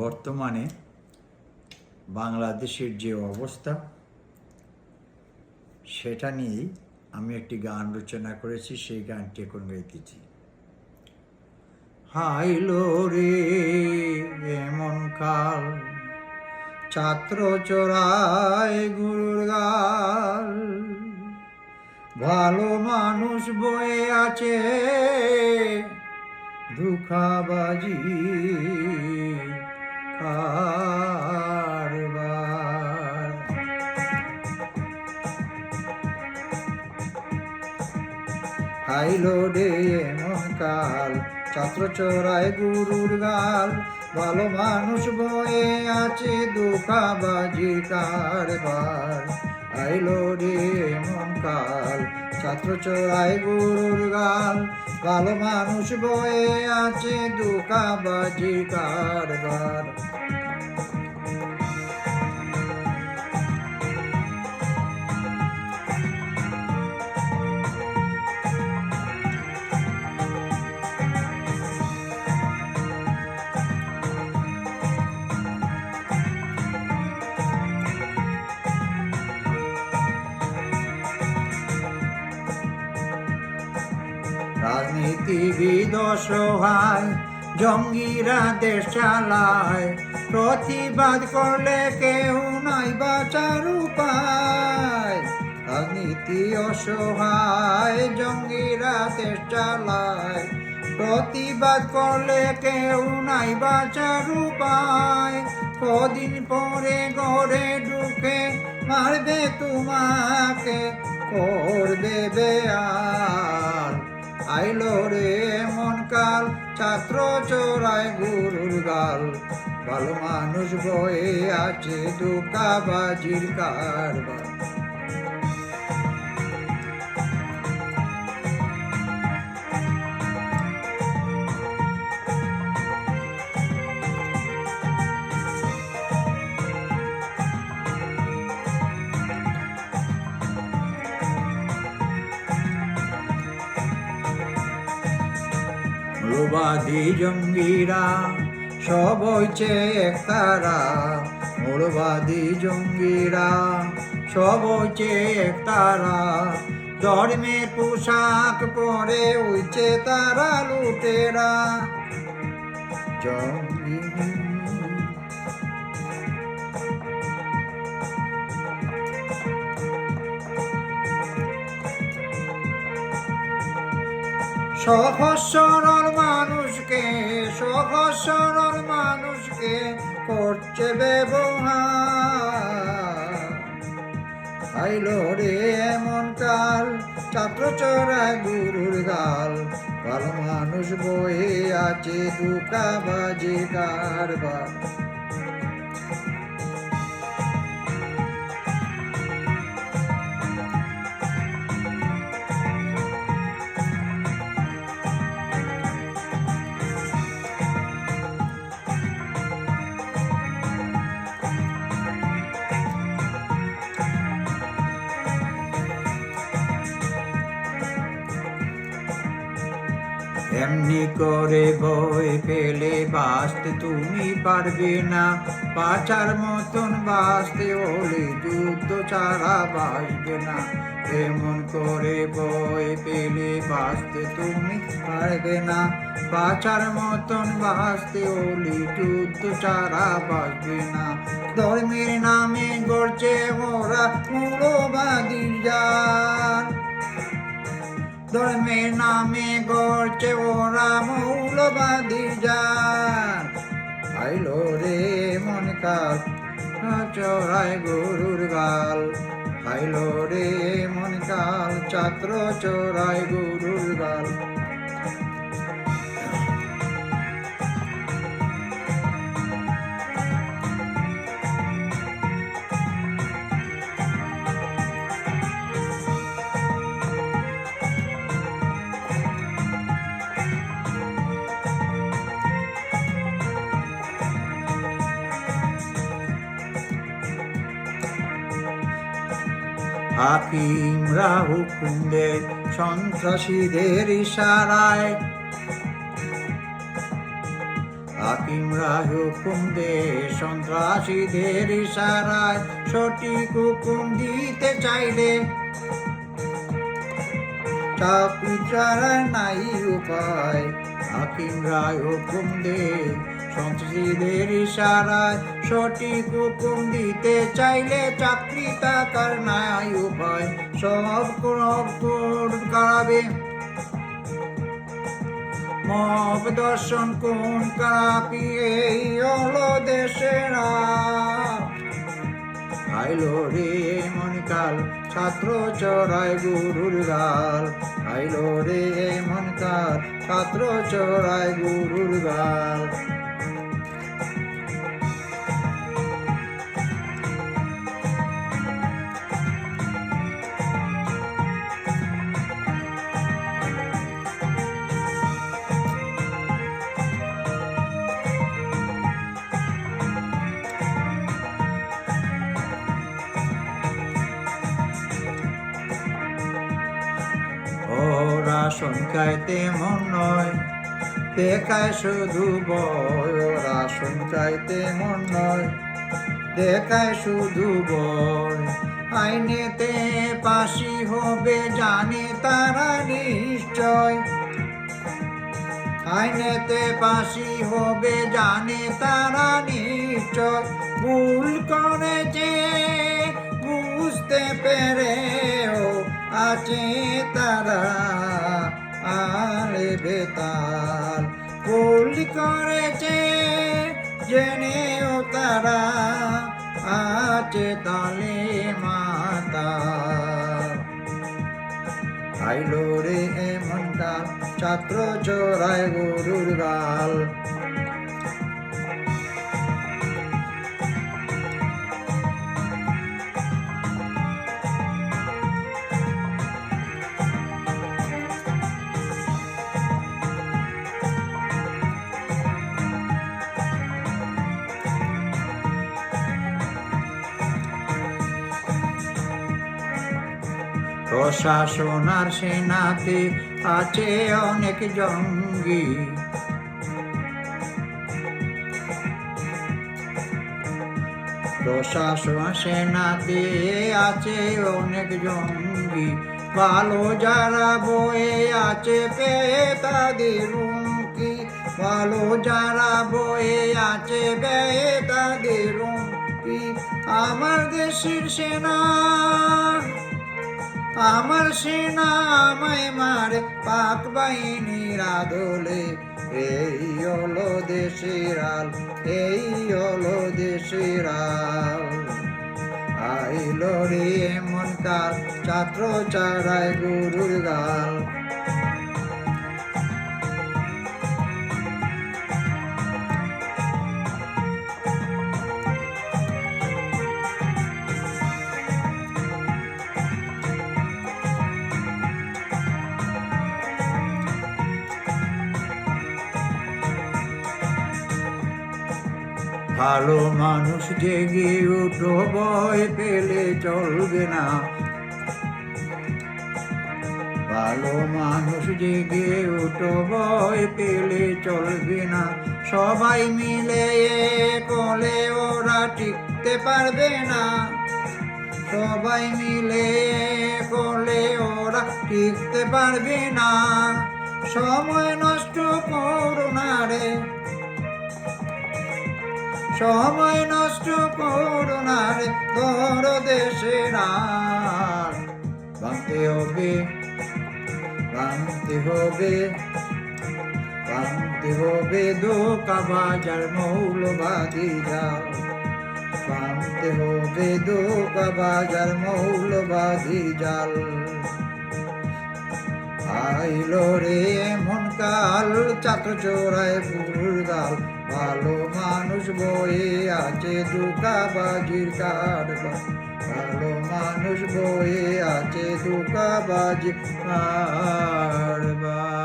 বর্তমানে বাংলাদেশের যে অবস্থা, সেটা নিয়েই আমি একটি গান রচনা করেছি, সেই গানটি এখন গাইতেছি হাইলো রে, এমন কাল, ছাত্র চোরায় গুরুর গাল, ভালো মানুষ বয়ে আছে, দুঃখাবাজি কারবার খাইলো রে এমন কাল, ছাত্র চোরায় গুরুর গাল। ভালো মানুষ বয়ে আছে দুঃখাবাজি কারবার আইলো রে এমন কাল, ছাত্র চোরায় গুরুর গাল। ভালো মানুষ বয়ে আছে দুঃখাবাজি কারবার। রাজনীতিবিদ অসহায় জঙ্গিরা দেশ চালায়, প্রতিবাদ করলে কেউ নাই বাঁচার উপায়। রাজনীতি অসহায়, জঙ্গিরা দেশ চালায়, প্রতিবাদ করলে কেউ নাই বাঁচার উপায়। কদিন পরে ঘরে ঢুকে মারবে তোমাকে, করবে বেয়ার। আইলো রে মন কাল ছাত্র চোরায় গুরুর গাল। ভালো মানুষ বয়ে আছে দুকাবাজির কারবার। মৌলবাদী জঙ্গিরা, সব হইছে একতারা মুরবাদি জঙ্গিরা, সব হইছে একতারা ধর্মের পোশাক পরে হইছে তারা লুটেরা। জঙ্গি সহজ সরল মানুষকে সহজ সরল মানুষকে করছে ব্যবহার। রে এমন কাল ছাত্র চড়ায় গুরুর গাল। ভালো মানুষ বয়ে আছে দুকাবাজি কারবার। এমনি করে বই পেলে বাঁচতে তুমি পারবে না। পাচার মতন বাঁচতে হলে যুদ্ধ ছাড়া বাঁচবে না। এমন করে বই পেলে বাঁচতে তুমি পারবে না। বাঁচার মতন বাঁচতে হলে যুদ্ধ ছাড়া বাঁচবে না। ধর্মের নামে গড়ছে ওরা মূলবাদী যান ধর্মের নামে গড়ছে ওরা মৌলবাদী যান আইল রে মন কাল চড়ায় গরুর গাল। আইল রে মন কাল, ছাত্র চড়ায় গরুর গাল। হুকুম দেয় সন্ত্রাসীদের ইশারায়। হাকিমরা হুকুম দে সন্ত্রাসীদের ইশারায় সঠিক হুকুম দিতে চাইলে চাকরি নাই উপায়। হাকিমরা হুকুম দে সন্ত্রাসীদের ইশারায় সঠিক হুকুম দিতে চাইলে চাকরি টাকার নাই উপায় সব সব করাবে। মব দর্শন কোন কাপি এই হলো দেশেরা আইলো রে মনকাল ছাত্র চড়ায় গুরুর গাল। আইলো রে মনকাল ছাত্র চড়ায় গুরুর গাল। ওরা সংখ্যাইতে মন নয়। দেখায় শুধু বয় ওরা সংখ্যাইতে মন নয়। দেখায় শুধু বয় আইনেতে পাশি হবে জানে তারা নিশ্চয়। আইনেতে পাশি হবে জানে তারা নিশ্চয়। ভুল করেছে, বুঝতে পেরেও আছে তারা আরে বেতাল ভুল করেছে, জেনেও তারা আছে তালে মাতা আইলো রে কাল ছাত্র চোরায় গরুর গাল। প্রশাসন আর সেনাতে আছে অনেক জঙ্গি। প্রশাসন সেনাতে আছে অনেক জঙ্গি। ভালো যারা বয়ে আছে পেয়ে তাদের হুমকি। ভালো যারা বয়ে আছে ব্যয়ে তাদের হুমকি। আমার দেশের সেনা আমার সেনাময় মারে পাক বাহিনীর আদলে। এই হলো দেশের আল, এই হলো দেশের আল। আইল রে এমন কাল, ছাত্র চারায় গুরুর গাল। ভালো মানুষ জেগে উঠো, ভয় পেলে চলবে না। ভালো মানুষ জেগে উঠো, ভয় পেলে চলবে না। সবাই মিলে কলে ওরা টিকতে পারবে না। সবাই মিলে কলে ওরা টিকতে পারবে না। সময় নষ্ট করো না রে। সময় নষ্ট করো না রে তোর আর ভাঙতে হবে ভাঙতে হবে ভাঙতে হবে দোকা বাজার মৌলবাদী যাও ভাঙতে হবে দোকা বাজার মৌলবাদী জাল। আইলো রে চাত্র চোরায় পুরুর গাল ভালো মানুষ বয়ে আছে দুকাবাজির কারবার ভালো মানুষ বয়ে আছে দুকাবাজির কারবার